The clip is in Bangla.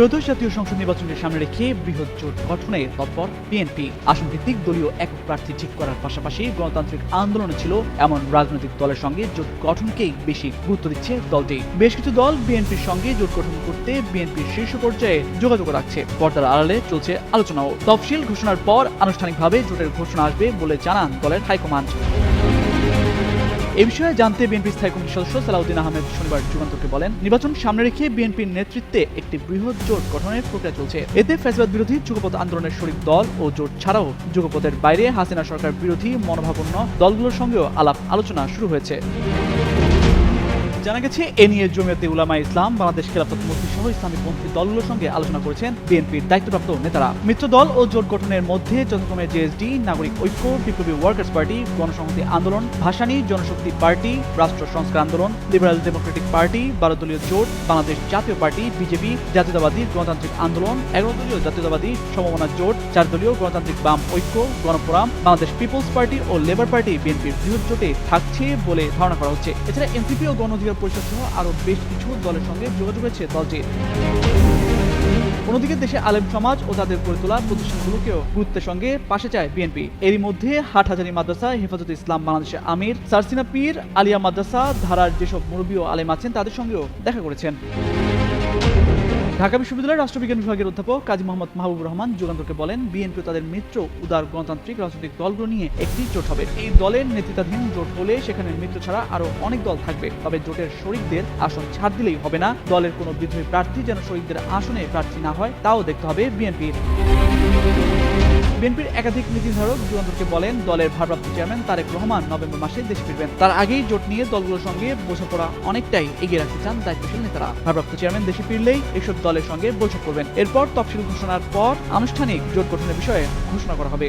ত্রয়োদশ জাতীয় সংসদ নির্বাচনের সামনে রেখে বৃহৎ জোট গঠনে তৎপর বিএনপি। আসন ভিত্তিক দলীয় একক প্রার্থী ঠিক করার পাশাপাশি গণতান্ত্রিক আন্দোলনে ছিল এমন রাজনৈতিক দলের সঙ্গে জোট গঠনকেই বেশি গুরুত্ব দিচ্ছে দলটি। বেশ কিছু দল বিএনপির সঙ্গে জোট গঠন করতে বিএনপির শীর্ষ পর্যায়ে যোগাযোগ রাখছে। পর্দার আড়ালে চলছে আলোচনাও। তফসিল ঘোষণার পর আনুষ্ঠানিকভাবে জোটের ঘোষণা আসবে বলে জানান দলের হাইকমান্ড। এ বিষয়ে জানতে বিএনপির স্থায়ী কমিটির সদস্য সালাউদ্দিন আহমেদ শনিবার যুগান্তকে বলেন, নির্বাচন সামনে রেখে বিএনপির নেতৃত্বে একটি বৃহৎ জোট গঠনের প্রক্রিয়া চলছে। এতে ফেসবাদ বিরোধী যুগপথ আন্দোলনের শরিক দল ও জোট ছাড়াও যুগপথের বাইরে হাসিনা সরকার বিরোধী মনোভাবপূর্ণ দলগুলোর সঙ্গেও আলাপ আলোচনা শুরু হয়েছে। জানা গেছে, এ নিয়ে জমিয়তে উলামা ইসলাম, বাংলাদেশ খেলাফত মন্ত্রী সহ ইসলামিক পন্থী দলগুলোর সঙ্গে আলোচনা করেছেন বিএনপির দায়িত্বপ্রাপ্ত নেতারা। মিত্র দল ও জোট গঠনের মধ্যে যথাক্রমে জেএসডি, নাগরিক ঐক্য, বিপ্লবী ওয়ার্কার্স পার্টি, গণসংহতি আন্দোলন, ভাসানী জনশক্তি পার্টি, রাষ্ট্র সংস্কার আন্দোলন, লিবারাল ডেমোক্রেটিক পার্টি বারো দলীয় জোট, বাংলাদেশ জাতীয় পার্টি, বিজেপি, জাতীয়তাবাদী গণতান্ত্রিক আন্দোলন এগারো দলীয় জাতীয়তাবাদী সমমনা জোট চার দলীয় গণতান্ত্রিক বাম ঐক্য, গণফোরাম, বাংলাদেশ পিপলস পার্টি ও লেবার পার্টি বিএনপির বৃহৎ জোটে থাকছে বলে ধারণা করা হচ্ছে। এছাড়া এনসিপি ও গণ অধিকার পরিষদ সহ আরও বেশ কিছু দলের সঙ্গে যোগাযোগ রয়েছে দলটির। অন্যদিকে দেশে আলেম সমাজ ও তাদের গড়ে তোলা প্রতিষ্ঠানগুলোকেও গুরুত্বের সঙ্গে পাশে চায় বিএনপি। এরই মধ্যে হাটহাজারি মাদ্রাসা, হেফাজত ইসলাম বাংলাদেশের আমির, সারসিনা পীর, আলিয়া মাদ্রাসা, ধারার যেসব মুরব্বী ও আলেম আছেন তাদের সঙ্গেও দেখা করেছেন। ঢাকা বিশ্ববিদ্যালয়ের রাষ্ট্রবিজ্ঞান বিভাগের অধ্যাপক কাজী মোহাম্মদ মাহবুব রহমান যুগান্তরকে বলেন, বিএনপি তাদের মিত্র উদার গণতান্ত্রিক রাজনৈতিক দলগুলো নিয়ে একটি জোট হবে। এই দলের নেতৃত্বাধীন জোট হলে সেখানে মিত্র ছাড়া আরও অনেক দল থাকবে। তবে জোটের শরিকদের আসন ছাড় দিলেই হবে না। দলের কোনো বিদ্রোহী প্রার্থী যেন শরিকদের আসনে প্রার্থী না হয়, তাও দেখতে হবে বিএনপির। বিএনপির একাধিক নীতিধারক যুগান্তরকে বলেন, দলের ভারপ্রাপ্ত চেয়ারম্যান তারেক রহমান নভেম্বর মাসে দেশে ফিরবেন। তার আগেই জোট নিয়ে দলগুলোর সঙ্গে বোঝাপড়া অনেকটাই এগিয়ে রাখতে চান দায়িত্বশীল নেতারা। ভারপ্রাপ্ত চেয়ারম্যান দেশে ফিরলেই এসব দলের সঙ্গে বৈঠক করবেন। এরপর তফসিল ঘোষণার পর আনুষ্ঠানিক জোট গঠনের বিষয়ে ঘোষণা করা হবে।